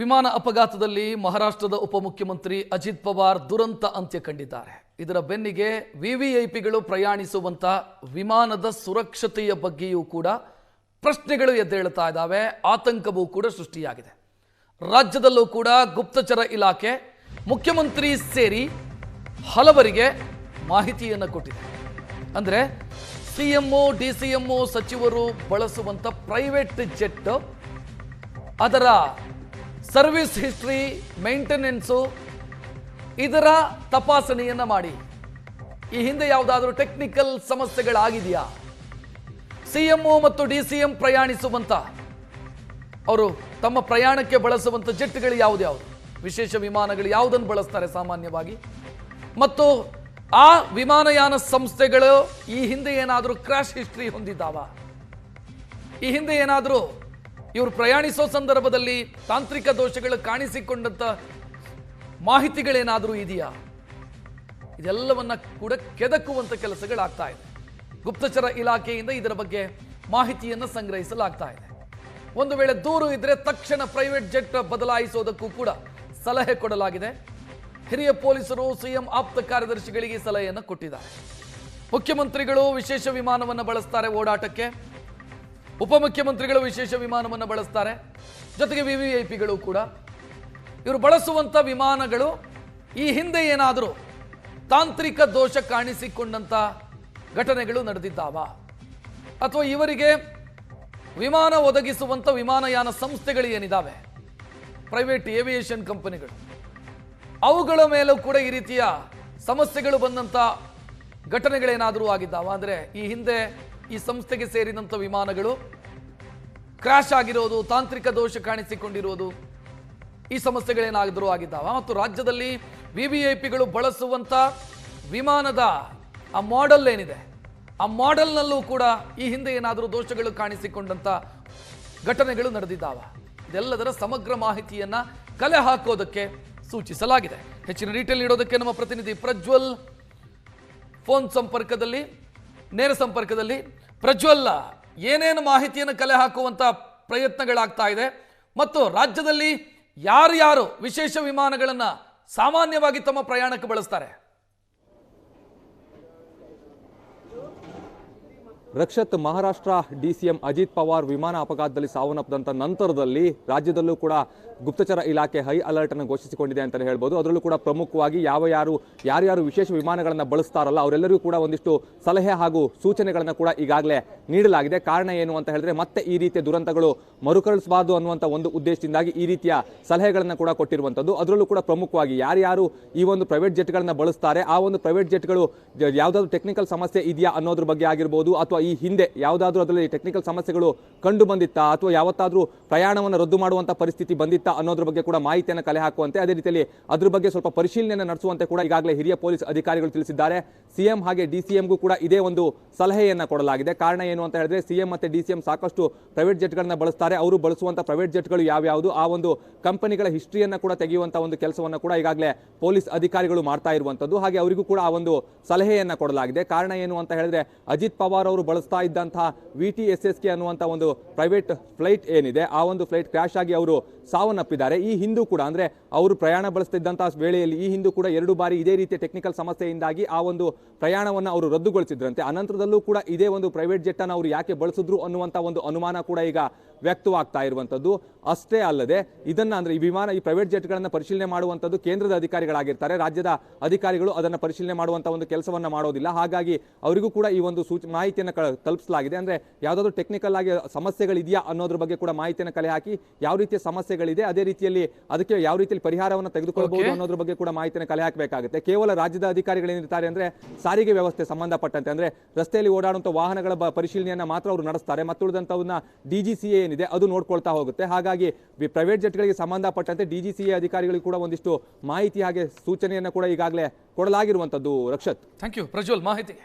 ವಿಮಾನ ಅಪಘಾತದಲ್ಲಿ ಮಹಾರಾಷ್ಟ್ರದ ಉಪಮುಖ್ಯಮಂತ್ರಿ ಅಜಿತ್ ಪವಾರ್ ದುರಂತ ಅಂತ್ಯ ಕಂಡಿದ್ದಾರೆ. ಇದರ ಬೆನ್ನಿಗೆ ವಿವಿಐಪಿಗಳು ಪ್ರಯಾಣಿಸುವಂಥ ವಿಮಾನದ ಸುರಕ್ಷತೆಯ ಬಗ್ಗೆಯೂ ಕೂಡ ಪ್ರಶ್ನೆಗಳು ಎದ್ದೇಳ್ತಾ ಇದ್ದಾವೆ. ಆತಂಕವೂ ಕೂಡ ಸೃಷ್ಟಿಯಾಗಿದೆ. ರಾಜ್ಯದಲ್ಲೂ ಕೂಡ ಗುಪ್ತಚರ ಇಲಾಖೆ, ಮುಖ್ಯಮಂತ್ರಿ ಸೇರಿ ಹಲವರಿಗೆ ಮಾಹಿತಿಯನ್ನು ಕೊಟ್ಟಿದೆ. ಅಂದರೆ C MO D C MO ಸಚಿವರು ಬಳಸುವಂಥ ಪ್ರೈವೇಟ್ ಜೆಟ್ ಅದರ ಸರ್ವಿಸ್ ಹಿಸ್ಟ್ರಿ ಮೇಂಟೆನೆನ್ಸು ಇದರ ತಪಾಸಣೆಯನ್ನು ಮಾಡಿ. ಈ ಹಿಂದೆ ಯಾವುದಾದ್ರೂ ಟೆಕ್ನಿಕಲ್ ಸಮಸ್ಯೆಗಳಾಗಿದೆಯಾ? ಸಿ ಒ ಮತ್ತು ಡಿ ಸಿ ಎಂ ಪ್ರಯಾಣಿಸುವಂಥ ಅವರು ತಮ್ಮ ಪ್ರಯಾಣಕ್ಕೆ ಬಳಸುವಂಥ ಜೆಟ್ಗಳು ಯಾವುದ್ಯಾವುದು ವಿಶೇಷ ವಿಮಾನಗಳು ಯಾವುದನ್ನು ಬಳಸ್ತಾರೆ ಸಾಮಾನ್ಯವಾಗಿ? ಮತ್ತು ಆ ವಿಮಾನಯಾನ ಸಂಸ್ಥೆಗಳು ಈ ಹಿಂದೆ ಏನಾದರೂ ಕ್ರಾಶ್ ಹಿಸ್ಟ್ರಿ ಹೊಂದಿದ್ದಾವ? ಈ ಹಿಂದೆ ಏನಾದರೂ ಇವರು ಪ್ರಯಾಣಿಸೋ ಸಂದರ್ಭದಲ್ಲಿ ತಾಂತ್ರಿಕ ದೋಷಗಳು ಕಾಣಿಸಿಕೊಂಡಂತ ಮಾಹಿತಿಗಳೇನಾದರೂ ಇದೆಯಾ? ಇದೆಲ್ಲವನ್ನ ಕೂಡ ಕೆದಕುವಂತ ಕೆಲಸಗಳಾಗ್ತಾ ಇದೆ. ಗುಪ್ತಚರ ಇಲಾಖೆಯಿಂದ ಇದರ ಬಗ್ಗೆ ಮಾಹಿತಿಯನ್ನು ಸಂಗ್ರಹಿಸಲಾಗ್ತಾ ಇದೆ. ಒಂದು ವೇಳೆ ದೂರು ಇದ್ರೆ ತಕ್ಷಣ ಪ್ರೈವೇಟ್ ಜೆಟ್ ಬದಲಾಯಿಸೋದಕ್ಕೂ ಕೂಡ ಸಲಹೆ ಕೊಡಲಾಗಿದೆ. ಹಿರಿಯ ಪೊಲೀಸರು ಸಿಎಂ ಆಪ್ತ ಕಾರ್ಯದರ್ಶಿಗಳಿಗೆ ಸಲಹೆಯನ್ನು ಕೊಟ್ಟಿದ್ದಾರೆ. ಮುಖ್ಯಮಂತ್ರಿಗಳು ವಿಶೇಷ ವಿಮಾನವನ್ನು ಬಳಸ್ತಾರೆ ಓಡಾಟಕ್ಕೆ. ಉಪಮುಖ್ಯಮಂತ್ರಿಗಳು ವಿಶೇಷ ವಿಮಾನವನ್ನು ಬಳಸ್ತಾರೆ. ಜೊತೆಗೆ ವಿ ವಿ ಕೂಡ. ಇವರು ಬಳಸುವಂಥ ವಿಮಾನಗಳು ಈ ಹಿಂದೆ ಏನಾದರೂ ತಾಂತ್ರಿಕ ದೋಷ ಕಾಣಿಸಿಕೊಂಡಂಥ ಘಟನೆಗಳು ನಡೆದಿದ್ದಾವ. ಅಥವಾ ಇವರಿಗೆ ವಿಮಾನ ಒದಗಿಸುವಂಥ ವಿಮಾನಯಾನ ಸಂಸ್ಥೆಗಳು ಏನಿದ್ದಾವೆ ಪ್ರೈವೇಟ್ ಏವಿಯೇಷನ್ ಕಂಪನಿಗಳು ಅವುಗಳ ಮೇಲೂ ಕೂಡ ಈ ರೀತಿಯ ಸಮಸ್ಯೆಗಳು ಬಂದಂಥ ಘಟನೆಗಳೇನಾದರೂ ಆಗಿದ್ದಾವ? ಅಂದರೆ ಈ ಹಿಂದೆ ಈ ಸಂಸ್ಥೆಗೆ ಸೇರಿದಂಥ ವಿಮಾನಗಳು ಕ್ರ್ಯಾಶ್ ಆಗಿರೋದು, ತಾಂತ್ರಿಕ ದೋಷ ಕಾಣಿಸಿಕೊಂಡಿರೋದು, ಈ ಸಮಸ್ಯೆಗಳೇನಾದರೂ ಆಗಿದ್ದಾವೆ? ಮತ್ತು ರಾಜ್ಯದಲ್ಲಿ ವಿ ವಿ ಐ ಪಿಗಳು ಬಳಸುವಂಥ ವಿಮಾನದ ಆ ಮಾಡೆಲ್ ಏನಿದೆ? ಆ ಮಾಡೆಲ್ನಲ್ಲೂ ಕೂಡ ಈ ಹಿಂದೆ ಏನಾದರೂ ದೋಷಗಳು ಕಾಣಿಸಿಕೊಂಡಂಥ ಘಟನೆಗಳು ನಡೆದಿದ್ದಾವೆ? ಇದೆಲ್ಲದರ ಸಮಗ್ರ ಮಾಹಿತಿಯನ್ನು ಕಲೆ ಹಾಕೋದಕ್ಕೆ ಸೂಚಿಸಲಾಗಿದೆ. ಹೆಚ್ಚಿನ ಡೀಟೇಲ್ ನೀಡೋದಕ್ಕೆ ನಮ್ಮ ಪ್ರತಿನಿಧಿ ಪ್ರಜ್ವಲ್ ಫೋನ್ ಸಂಪರ್ಕದಲ್ಲಿ, ನೇರ ಸಂಪರ್ಕದಲ್ಲಿ ಪ್ರಜ್ವಲ್ ಏನೇನು ಮಾಹಿತಿಯನ್ನು ಕಲೆ ಹಾಕುವಂಥ ಪ್ರಯತ್ನಗಳಾಗ್ತಾ ಇದೆ. ಮತ್ತು ರಾಜ್ಯದಲ್ಲಿ ಯಾರ್ಯಾರು ವಿಶೇಷ ವಿಮಾನಗಳನ್ನು ಸಾಮಾನ್ಯವಾಗಿ ತಮ್ಮ ಪ್ರಯಾಣಕ್ಕೆ ಬಳಸ್ತಾರೆ? Rakshath Maharashtra D C M Ajit Pawar ವಿಮಾನ ಅಪಘಾತದಲ್ಲಿ ಸಾವನ್ನಪ್ಪಿದಂಥ ನಂತರದಲ್ಲಿ ರಾಜ್ಯದಲ್ಲೂ ಕೂಡ ಗುಪ್ತಚರ ಇಲಾಖೆ ಹೈ ಅಲರ್ಟ್ ಅನ್ನು ಘೋಷಿಸಿಕೊಂಡಿದೆ ಅಂತಲೇ ಹೇಳ್ಬೋದು. ಅದರಲ್ಲೂ ಕೂಡ ಪ್ರಮುಖವಾಗಿ ಯಾವ ಯಾರು ಯಾರ್ಯಾರು ವಿಶೇಷ ವಿಮಾನಗಳನ್ನು ಬಳಸ್ತಾರಲ್ಲ ಅವರೆಲ್ಲರಿಗೂ ಕೂಡ ಒಂದಿಷ್ಟು ಸಲಹೆ ಹಾಗೂ ಸೂಚನೆಗಳನ್ನು ಕೂಡ ಈಗಾಗಲೇ ನೀಡಲಾಗಿದೆ. ಕಾರಣ ಏನು ಅಂತ ಹೇಳಿದ್ರೆ ಮತ್ತೆ ಈ ರೀತಿಯ ದುರಂತಗಳು ಮರುಕಳಿಸಬಾರದು ಅನ್ನುವಂಥ ಒಂದು ಉದ್ದೇಶದಿಂದಾಗಿ ಈ ರೀತಿಯ ಸಲಹೆಗಳನ್ನು ಕೂಡ ಕೊಟ್ಟಿರುವಂಥದ್ದು ಅದರಲ್ಲೂ ಕೂಡ ಪ್ರಮುಖವಾಗಿ ಯಾರ್ಯಾರು ಈ ಒಂದು ಪ್ರೈವೇಟ್ ಜೆಟ್ಗಳನ್ನು ಬಳಸ್ತಾರೆ, ಆ ಒಂದು ಪ್ರೈವೇಟ್ ಜೆಟ್ಗಳು ಯಾವುದಾದ್ರು ಟೆಕ್ನಿಕಲ್ ಸಮಸ್ಯೆ ಇದೆಯಾ ಅನ್ನೋದ್ರ ಬಗ್ಗೆ ಆಗಿರ್ಬೋದು ಅಥವಾ ಈ ಹಿಂದೆ ಯಾವುದಾದ್ರೂ ಅದರಲ್ಲಿ ಟೆಕ್ನಿಕಲ್ ಸಮಸ್ಯೆಗಳು ಕಂಡು ಬಂದಿತ್ತಾ ಅಥವಾ ಯಾವತ್ತಾದರೂ ಪ್ರಯಾಣವನ್ನು ರದ್ದು ಮಾಡುವಂಥ ಪರಿಸ್ಥಿತಿ ಬಂದಿತ್ತಾ ಅನ್ನೋದ್ರ ಬಗ್ಗೆ ಕೂಡ ಮಾಹಿತಿಯನ್ನು ಕಲೆ ಹಾಕುವಂತೆ, ಅದೇ ರೀತಿಯಲ್ಲಿ ಅದ್ರ ಬಗ್ಗೆ ಸ್ವಲ್ಪ ಪರಿಶೀಲನೆಯನ್ನು ನಡೆಸುವಂತೆ ಕೂಡ ಈಗಾಗಲೇ ಹಿರಿಯ ಪೊಲೀಸ್ ಅಧಿಕಾರಿಗಳು ತಿಳಿಸಿದ್ದಾರೆ. ಸಿಎಂ ಹಾಗೆ ಡಿ ಸಿ ಎಂಗೂ ಕೂಡ ಇದೇ ಒಂದು ಸಲಹೆಯನ್ನು ಕೊಡಲಾಗಿದೆ. ಕಾರಣ ಏನು ಅಂತ ಹೇಳಿದ್ರೆ, ಸಿಎಂ ಮತ್ತೆ ಎಂ ಸಾಕಷ್ಟು ಪ್ರೈವೇಟ್ ಜೆಟ್ಗಳನ್ನು ಬಳಸ್ತಾರೆ. ಅವರು ಬಳಸುವಂಥ ಪ್ರೈವೇಟ್ ಜೆಟ್ಗಳು ಯಾವ್ಯಾವುದು, ಆ ಒಂದು ಕಂಪನಿಗಳ ಹಿಸ್ಟ್ರಿಯನ್ನು ಕೂಡ ತೆಗೆಯುವಂಥ ಒಂದು ಕೆಲಸವನ್ನು ಕೂಡ ಈಗಾಗಲೇ ಪೊಲೀಸ್ ಅಧಿಕಾರಿಗಳು ಮಾಡ್ತಾ ಇರುವಂತದ್ದು. ಹಾಗೆ ಅವರಿಗೂ ಕೂಡ ಆ ಒಂದು ಸಲಹೆಯನ್ನು ಕೊಡಲಾಗಿದೆ. ಕಾರಣ ಏನು ಅಂತ ಹೇಳಿದ್ರೆ, ಅಜಿತ್ ಪವಾರ್ ಅವರು ಬಳಸ್ತಾ ಇದ್ದಂತಹ V T S S K ಅನ್ನುವಂಥ ಒಂದು ಪ್ರೈವೇಟ್ ಫ್ಲೈಟ್ ಏನಿದೆ, ಆ ಒಂದು ಫ್ಲೈಟ್ ಕ್ರ್ಯಾಶ್ ಆಗಿ ಅವರು ಸಾವನ್ನಪ್ಪಿದ್ದಾರೆ. ಈ ಹಿಂದೂ ಕೂಡ, ಅಂದ್ರೆ ಅವರು ಪ್ರಯಾಣ ಬಳಸ್ತಿದ್ದಂಥ ವೇಳೆಯಲ್ಲಿ ಈ ಹಿಂದೂ ಕೂಡ ಎರಡು ಬಾರಿ ಇದೇ ರೀತಿಯ ಟೆಕ್ನಿಕಲ್ ಸಮಸ್ಯೆಯಿಂದಾಗಿ ಆ ಒಂದು ಪ್ರಯಾಣವನ್ನು ಅವರು ರದ್ದುಗೊಳಿಸಿದ್ರಂತೆ. ಅನಂತರದಲ್ಲೂ ಕೂಡ ಇದೇ ಒಂದು ಪ್ರೈವೇಟ್ ಜೆಟ್ ಅನ್ನು ಅವರು ಯಾಕೆ ಬಳಸಿದ್ರು ಅನ್ನುವಂಥ ಒಂದು ಅನುಮಾನ ಕೂಡ ಈಗ ವ್ಯಕ್ತವಾಗ್ತಾ ಇರುವಂಥದ್ದು. ಅಷ್ಟೇ ಅಲ್ಲದೆ, ಇದನ್ನ ಅಂದ್ರೆ ಈ ವಿಮಾನ, ಈ ಪ್ರೈವೇಟ್ ಜೆಟ್ಗಳನ್ನು ಪರಿಶೀಲನೆ ಮಾಡುವಂಥದ್ದು ಕೇಂದ್ರದ ಅಧಿಕಾರಿಗಳಾಗಿರ್ತಾರೆ. ರಾಜ್ಯದ ಅಧಿಕಾರಿಗಳು ಅದನ್ನು ಪರಿಶೀಲನೆ ಮಾಡುವಂಥ ಒಂದು ಕೆಲಸವನ್ನ ಮಾಡೋದಿಲ್ಲ. ಹಾಗಾಗಿ ಅವರಿಗೂ ಕೂಡ ಈ ಒಂದು ಸೂಚ, ಮಾಹಿತಿಯನ್ನು ತಲುಪಿಸಲಾಗಿದೆ. ಅಂದ್ರೆ ಯಾವುದಾದ್ರೂ ಟೆಕ್ನಿಕಲ್ ಆಗಿ ಸಮಸ್ಯೆಗಳಿದೆಯಾ ಅನ್ನೋದ್ರ ಬಗ್ಗೆ ಕೂಡ ಮಾಹಿತಿಯನ್ನು ಕಲೆ ಹಾಕಿ ಯಾವ ರೀತಿಯ ಸಮಸ್ಯೆಗಳಿದೆ ಅದೇ ರೀತಿಯಲ್ಲಿ ಅದಕ್ಕೆ ಯಾವ ರೀತಿಯಲ್ಲಿ ಪರಿಹಾರವನ್ನು ತೆಗೆದುಕೊಳ್ಳಬಹುದು. ಅನ್ನೋದ್ರ ಬಗ್ಗೆ ಕೂಡ ಮಾಹಿತಿಯನ್ನು ಕಲೆ ಹಾಕಬೇಕಾಗುತ್ತೆ. ಕೇವಲ ರಾಜ್ಯದ ಅಧಿಕಾರಿಗಳೇನಿರ್ತಾರೆ ಅಂದ್ರೆ ಸಾರಿಗೆ ವ್ಯವಸ್ಥೆ ಸಂಬಂಧಪಟ್ಟಂತೆ ಅಂದ್ರೆ ರಸ್ತೆಯಲ್ಲಿ ಓಡಾಡುವಂತಹ ವಾಹನಗಳ ಪರಿಶೀಲನೆಯನ್ನ ಮಾತ್ರ ಅವರು ನಡೆಸ್ತಾರೆ. ಮತ್ತುಳಿದಂಥವನ್ನ ಡಿಜಿಸಿಎ ಏನಿದೆ ಅದು ನೋಡ್ಕೊಳ್ತಾ ಹೋಗುತ್ತೆ. ಹಾಗಾಗಿ ಪ್ರೈವೇಟ್ ಜೆಟ್ಗಳಿಗೆ ಸಂಬಂಧಪಟ್ಟಂತೆ ಡಿಜಿಸಿಎ ಅಧಿಕಾರಿಗಳಿಗೆ ಕೂಡ ಒಂದಿಷ್ಟು ಮಾಹಿತಿ ಹಾಗೆ ಸೂಚನೆಯನ್ನು ಕೂಡ ಈಗಾಗಲೇ ಕೊಡಲಾಗಿರುವಂತದ್ದು ರಕ್ಷತ್. ಥ್ಯಾಂಕ್ ಯು ಪ್ರಜ್ವಲ್ ಮಾಹಿತಿಗೆ